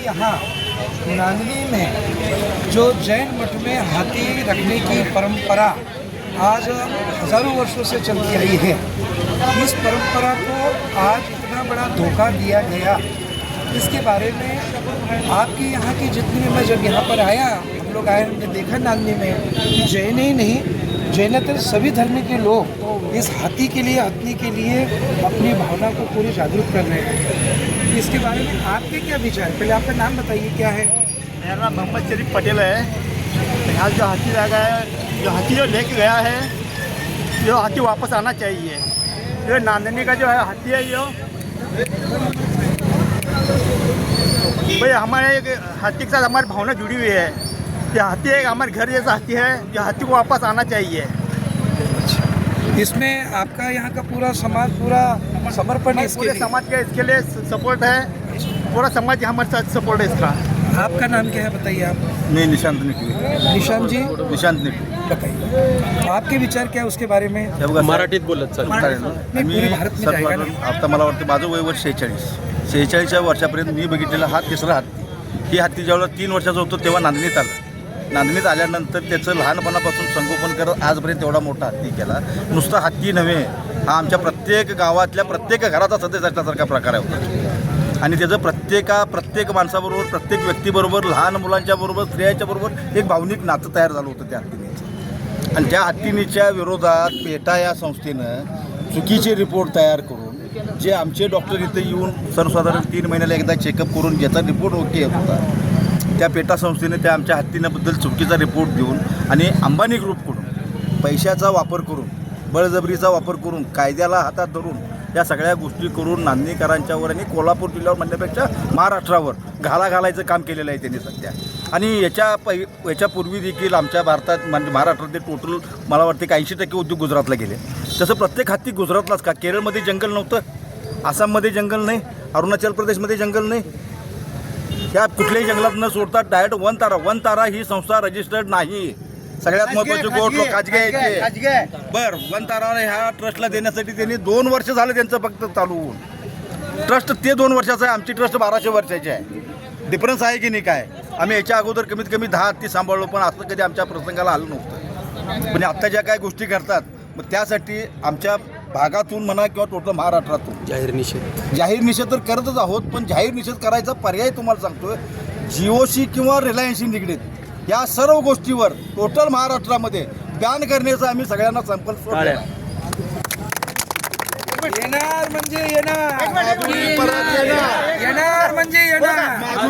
यहाँ नांदनी में जो जैन मठ में हाथी रखने की परंपरा आज हज़ारों वर्षों से चलती आई है, इस परंपरा को आज इतना बड़ा धोखा दिया गया। इसके बारे में आपके यहाँ की जितनी मैं जब यहाँ पर आया, हम लोग आए, हमने देखा नांदनी में जैन ही नहीं जैनतर सभी धर्म के लोग इस हाथी के लिए हथनी के लिए अपनी भावना को पूरी जागरूक कर रहे हैं। इसके बारे में आपके क्या विचार? पहले आपका नाम बताइए, क्या है? मेरा नाम मोहम्मद शरीफ पटेल है। यहाँ जो हाथी लगा है, जो हाथी जो लेके गया है, जो हाथी वापस आना चाहिए। जो नांदनी का जो है हाथी है जो भाई, हमारे हाथी के साथ हमारी भावना जुड़ी हुई है। ये हाथी एक हमारे घर जैसा हाथी है जो हाथी को वापस आना चाहिए। इसमें आपका यहाँ का पूरा समाज पूरा समर्पण है इसके पूरे लिए? समाज का इसके लिए सपोर्ट है। पूरा समाज हमारे साथ सपोर्ट है इसका। आपका नाम क्या है बताइए आप? मी निशांत निटवी निशांत जी? निशांत निटवी बताइए। आपके विचार क्या है उसके बारे में? हे बघा मराठीत बोलत चालेल? नाही, मी आता मला वाटतं माझं वय वर्ष शेहेचाळीस. शेहेचाळीसच्या वर्षापर्यंत मी बघितलेला हा तिसरा हत्ती ही हत्ती ज्यावेळेला तीन वर्षाचा होतो तेव्हा नांदणीत आलं. नांदणीत आल्यानंतर त्याचं लहानपणापासून संगोपन करत आजपर्यंत एवढा मोठा हत्ती केला. नुसता हत्ती नव्हे हा आमच्या प्रत्येक गावातल्या प्रत्येक घराचा सदस्य असल्यासारखा प्रकार आहे. होता आणि त्याचं प्रत्येका प्रत्येक माणसाबरोबर प्रत्येक व्यक्तीबरोबर लहान मुलांच्या बरोबर स्त्रियांच्या बरोबर एक भावनिक नातं तयार झालं होतं त्या हत्तीने. आणि त्या हत्तीनीच्या विरोधात पेटा या संस्थेनं चुकीचे रिपोर्ट तयार करून जे आमचे डॉक्टर इथे येऊन सर्वसाधारण तीन महिन्याला एकदा चेकअप करून ज्याचा रिपोर्ट ओके होता. त्या पेटा संस्थेने त्या आमच्या हत्तीनाबद्दल चुकीचा रिपोर्ट देऊन आणि अंबानी ग्रुपकडून पैशाचा वापर करून बळजबरीचा वापर करून कायद्याला हातात धरून या सगळ्या गोष्टी करून नांदणीकरांच्यावर आणि कोल्हापूर जिल्ह्यावर म्हणण्यापेक्षा महाराष्ट्रावर घाला घालायचं काम केलेलं आहे त्यांनी सध्या. आणि याच्या पै याच्यापूर्वी देखील आमच्या भारतात म्हणजे महाराष्ट्रातले टोटल मला वाटते की ऐंशी टक्के उद्योग गुजरातला गेले. तसं प्रत्येक हत्ती गुजरातलाच का? केरळमध्ये जंगल नव्हतं. आसाममध्ये जंगल नाही. अरुणाचल प्रदेशमध्ये जंगल नाही. ह्या कुठल्याही जंगलात न सोडता direct Vantara Vantara ही संस्था रजिस्टर्ड नाही. सगळ्यात महत्वाची गोष्ट खाजगी आहे. बर वन तारा ह्या ट्रस्टला देण्यासाठी त्यांनी दोन वर्ष झालं त्यांचं फक्त चालू. होऊन ट्रस्ट ते दोन वर्षाचं आहे आमची ट्रस्ट बाराशे वर्षाची आहे. डिफरन्स आहे की नाही काय? आम्ही याच्या अगोदर कमीत कमी दहा हत्ती सांभाळलो पण असं कधी आमच्या प्रसंगाला आलं नव्हतं. पण आत्ता ज्या काय गोष्टी करतात मग त्यासाठी आमच्या भागातून म्हणा किंवा टोटल महाराष्ट्रातून. जाहीर निषेध. जाहीर निषेध तर करतच आहोत पण जाहीर निषेध करायचा पर्याय तुम्हाला सांगतोय. जिओशी किंवा रिलायन्सशी निगडीत या सर्व गोष्टीवर टोटल महाराष्ट्रामध्ये बॅन करण्याचा आम्ही सगळ्यांना संकल्प. येणार म्हणजे येणार. येणार. येणार म्हणजे येणार.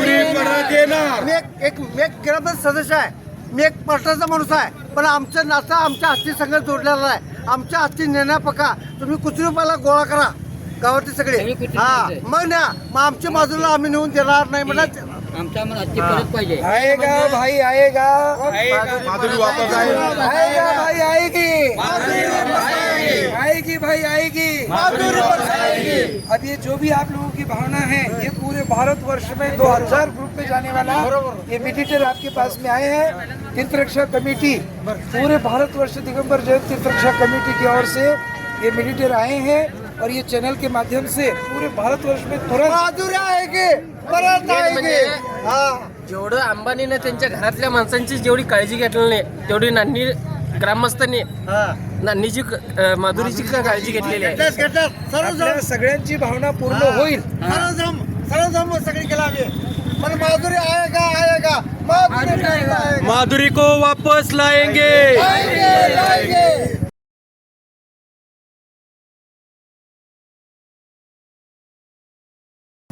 मी एक एक ग्रामपंचायत सदस्य आहे. मी एक पक्षाचा माणूस आहे. पण आमचं नातं आमच्या हस्ती संघ जोडलेला आहे. आमच्या हस्ती नेण्यापका तुम्ही कुत्रीपाला गोळा करा. गावातले सगळे. हा. मग न्या. मग आमच्या बाजूला आम्ही नेऊन देणार नाही म्हणत आमच्या मनात ते परत पाहिजे. आएगा भाई? आएगा माधुरी वापस आहे. आएगा भाई? आएगी आएगी भाई? आएगी अब ये जो भी आप लोगों की भावना है ये पूरे भारत वर्ष में 2000 ग्रुप में जाने वाला ये मेडिटेटर आपके पास में आए हैं। तीर्थ रक्षा कमेटी पूरे भारत वर्ष दिगंबर जैन तीर्थ रक्षा कमेटी की ओर से ये मेडिटेटर आए हैं और ये चैनल के माध्यम से पूरे भारत वर्ष में तुरंत की परत हा जेवढं अंबानीनं त्यांच्या घरातल्या माणसांची जेवढी काळजी घेतली नाही तेवढी नान्नी ग्रामस्थांनी हा. क- अं, माधुरीची का काळजी घेतलेली आहे. आपल्या सगळ्यांची भावना पूर्ण होईल. सर्वजम सर्वजम सगळी केला आम्ही. पण माधुरी आहे का आहे का? माधुरी आहे. का? माधुरी को वापस लाएंगे.